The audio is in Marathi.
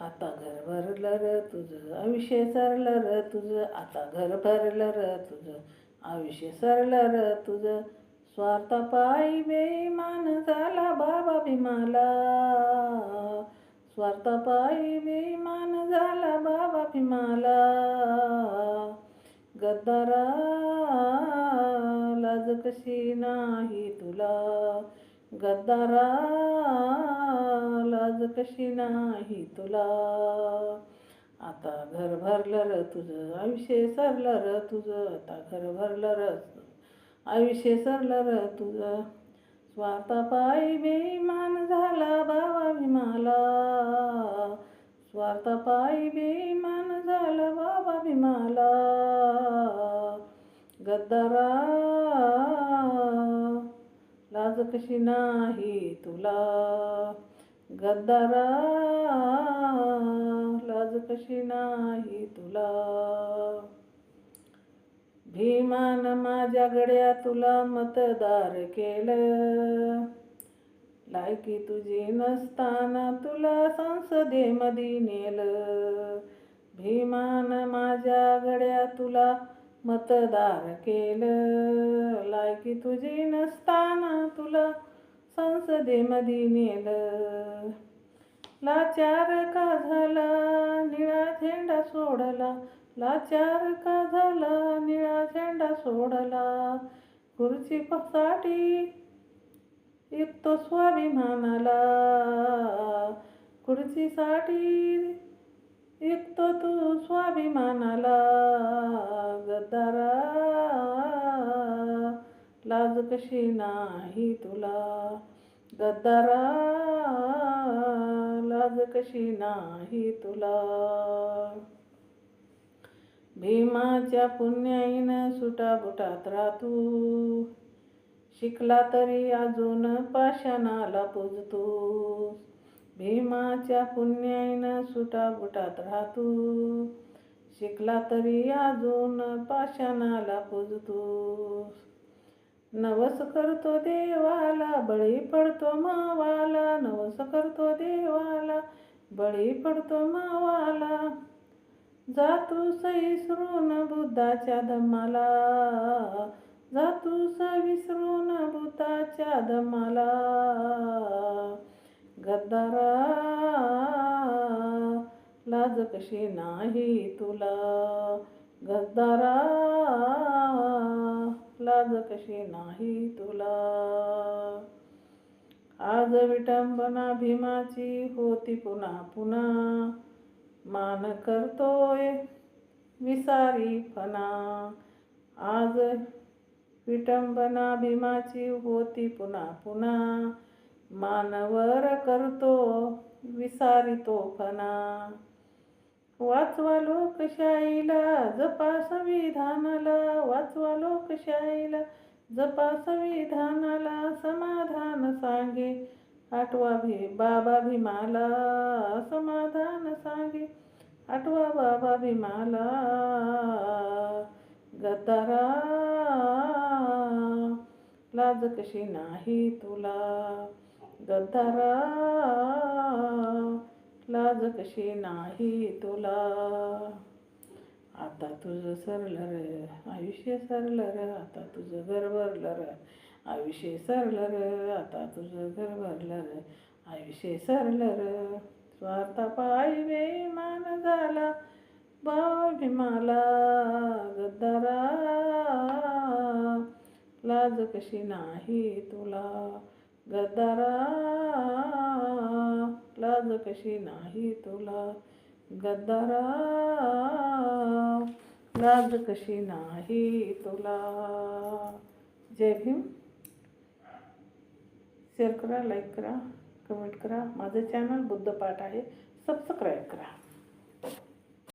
आता घर भरलं र तुझं आयुष्य सरलं र तुझं आता घर भरलं र तुझं आयुष्य सरलं र तुझं. स्वार्थापायी बेईमान झाला बाबा भीमाला. स्वार्थापायी बेईमान झाला बाबा भीमाला. गद्दारा लाज कशी नाही तुला. गद्दारा लाज कशी नाही तुला? आता घर भरलं र तुझं आयुष्य सरलं र तुझं आता घर भरलं र आयुष्य सरलं र तुझं. स्वार्थापायी बेईमान झाला बाबा भीमाला. स्वार्थापायी बेईमान झाला बाबा भीमाला. गद्दारा लाज कशी नाही तुला? गद्दारा लाज कशी नाही तुला? भीमान माझ्या गड्या तुला मतदार केलं. लायकी तुझी नसताना तुला संसदेमध्ये नेलं. भीमान माझ्या गड्या तुला मतदार केलं. लायकी तुझी नसताना तुला संसदेमध्ये नेलं. लाचार का झाला? निळा झेंडा सोडला. लाचार का झाला? निळा झेंडा सोडला. खुर्ची साठी इतो स्वाभिमानाला. खुर्चीसाठी युक्त तू स्वाभिमानाला. कशी नाही तुला? गद्दारा लाज कशी नाही तुला? भीमाच्या पुण्याईनं सुटाबुटात राहतो. शिकला तरी अजून पाषाणाला पूजतो. भीमाच्या पुण्याईनं सुटाबुटात राहतो. शिकला तरी अजून पाषाणाला पूजतो. नवस करतो देवाला बळी पडतो मावाला. नवस करतो देवाला बळी पडतो मावाला. जातूस विसरून बुद्धाच्या धमाला जातूस सविसरून बुद्धाच्या धमाला गद्दारा लाज कशी नाही तुला. गद्दारा आज कशी नाही तुला? आज विटंबना भीमाची होती पुन्हा पुन्हा. मान करतोय विसारी फना आज विटंबना भीमाची होती पुन्हा पुन्हा. मानवर करतो विसारितो फना वाचवा लोकशाहीला जपा संविधानाला. वाचवा लोकशाहीला जपा संविधानाला. समाधान सांगे. आठवा भी बाबा भीमाला. समाधान सांगे. आठवा बाबा भीमाला. गद्दारा लाज कशी नाही तुला? गद्दारा लाज कशी नाही तुला. आता तुझं सरलं र आयुष्य सरलं र आता तुझं घर भरलं र. आयुष्य सरलं र आता तुझं घर भरलं र. आयुष्य सरलं र स्वार्थ स्वार्थापायी बेमान झाला भाव गद्दारा. लाज कशी नाही तुला गद्दारा लाज कशी नाही तुला? गद्दारा लाज कशी नाही तुला? जय भीम. शेअर करा लाईक करा कमेंट करा. माझं चॅनल बुद्धपाठ आहे. सबस्क्राईब करा.